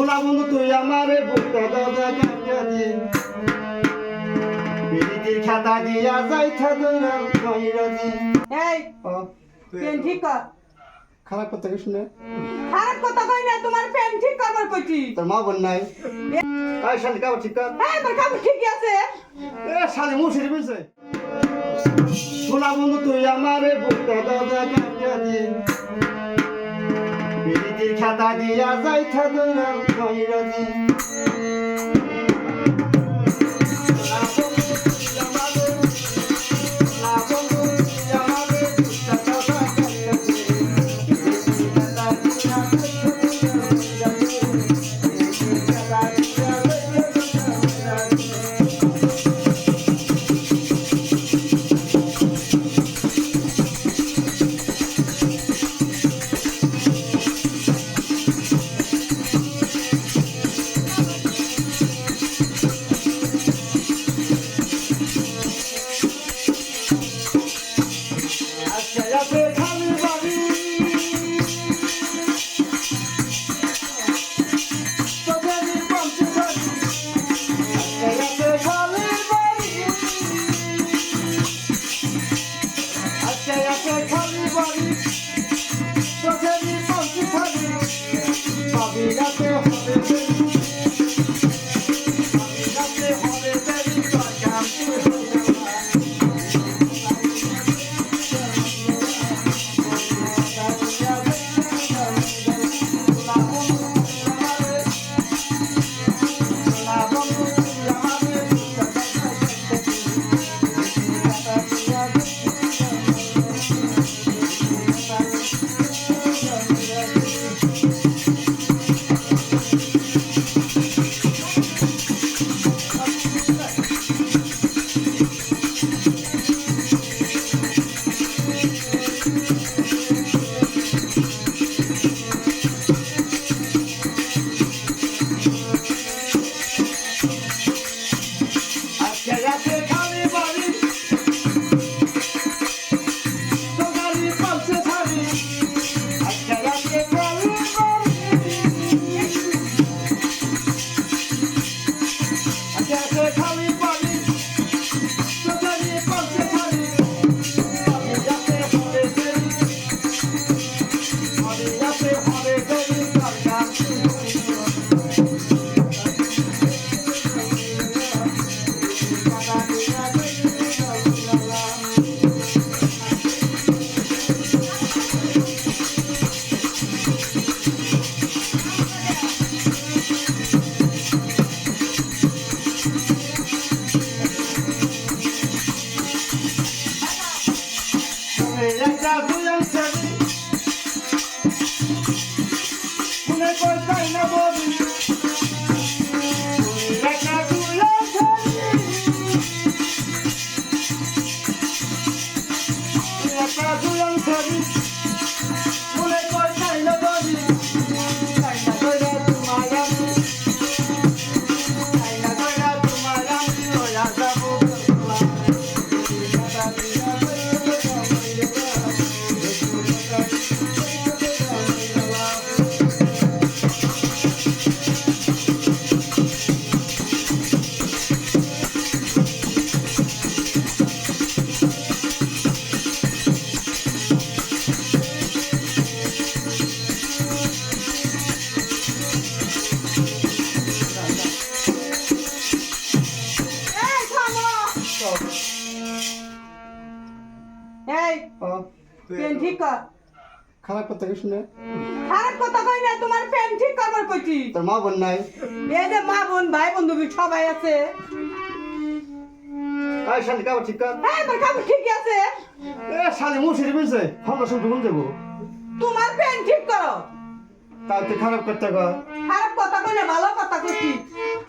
সোনা বন্ধু তুই আমারে বুকটা দাদা কাটা দে বিরিতির খাতা দিয়া যাইতা দইরা কইরা দি এই পেন ঠিক কর। খারাপ কথা কি শুনে খারাপ কথা কই না তোমার পেন ঠিক করবার কইছি। তোর মা বোন নাই। আয় শালি কাপড় ঠিক কর। হ্যাঁ তোর কাপড় ঠিকই আছে। এ শালি বিছে সোনা বন্ধু তুই আমারে বুকটা দাদা দে বিরিতির খাতা দিয়া যাইতা দইরা কইরা দি Llegate পেন ঠিক কর। খারাপ কথা কি শুনে? খারাপ কথা কই না তোমার পেন ঠিক করবার কইছি। তোর মা বোন নাই? এই যে মা বোন ভাই বন্ধু সবাই আছে। আয় শালি কাপড় ঠিক কর। হ্যাঁ তোর কাপড় ঠিকই আছে। এ শালি মুশির বিছে আমরা শুনতে কোন দেবো তোমার পেন ঠিক করো। তাই তুই খারাপ করতে কর খারাপ কথা কই না ভালো কথা কইছি।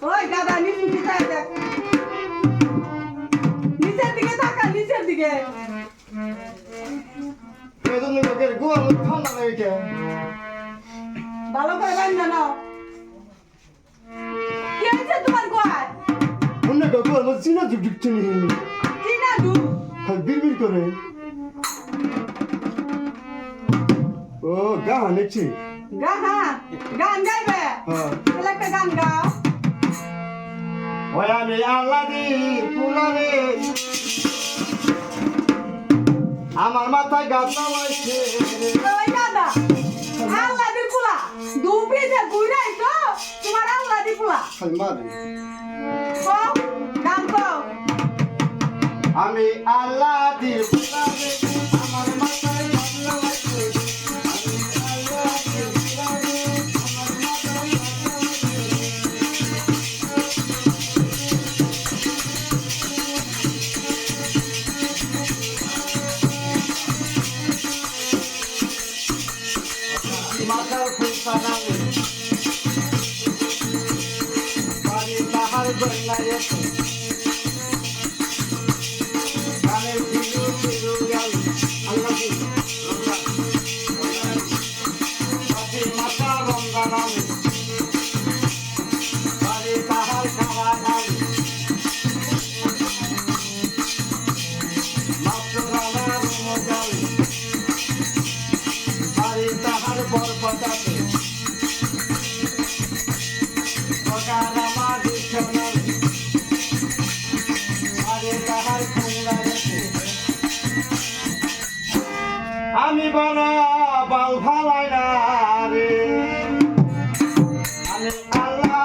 ওই দাদা নিচু দিকে দেখ। নিচের দিকে তাকা নিচের দিকে। গোয়াল ভালো করে বান্ধা নাও। তোমার গোয়াল মনে কর গোয়াল আমার চিনা জুক ঢুকছে নি। চিনা জুক হ্যাঁ, গান দেখছি। গান গান হ্যাঁ। গান গাও। ওয়া আমি আল্লাহ আমার মাথায় গাছা লাগছে ওই দাদা আল্লাহ দি পোলা দুপি যে গুইরাই তো তোমার আল্লাহ দি পোলা। খালি মারে। গান আমি আল্লাহ দি ফুলটা বাড়ি তাহার গন্যায় আমি বড় বাল ভালাই না রে। আমি আল্লাহ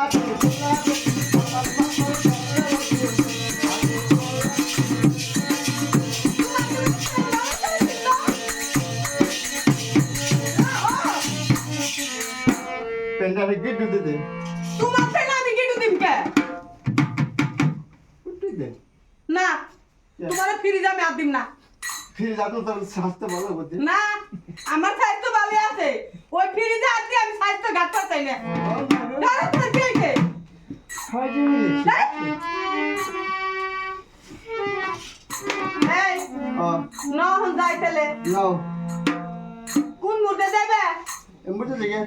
পেন্ডারে গিট দিতে। দে তোমার ফেনা আমি গেটু দিমকে উঠতে দে। না তোমার ফিরি যাবে আর দিম না। ফিরে যাতো তোর স্বাস্থ্য ভালো করতে না আমার স্বাস্থ্য ভালো আছে। ওই ফিরি যা আজকে আমি স্বাস্থ্য ঘাটতে চাই না। ধরো তো কি হয়েছে এই নহন যাইতেলে নাও। কোন মুহূর্তে যাবে এমবুতে দিকে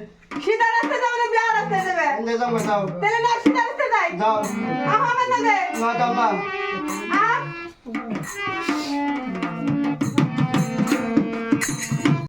সিধা রাস্তা যাবে না রাস্তায় যাবে তাহলে না সিধা রাস্তা যাই। যাও। আমার না দে। না যাও না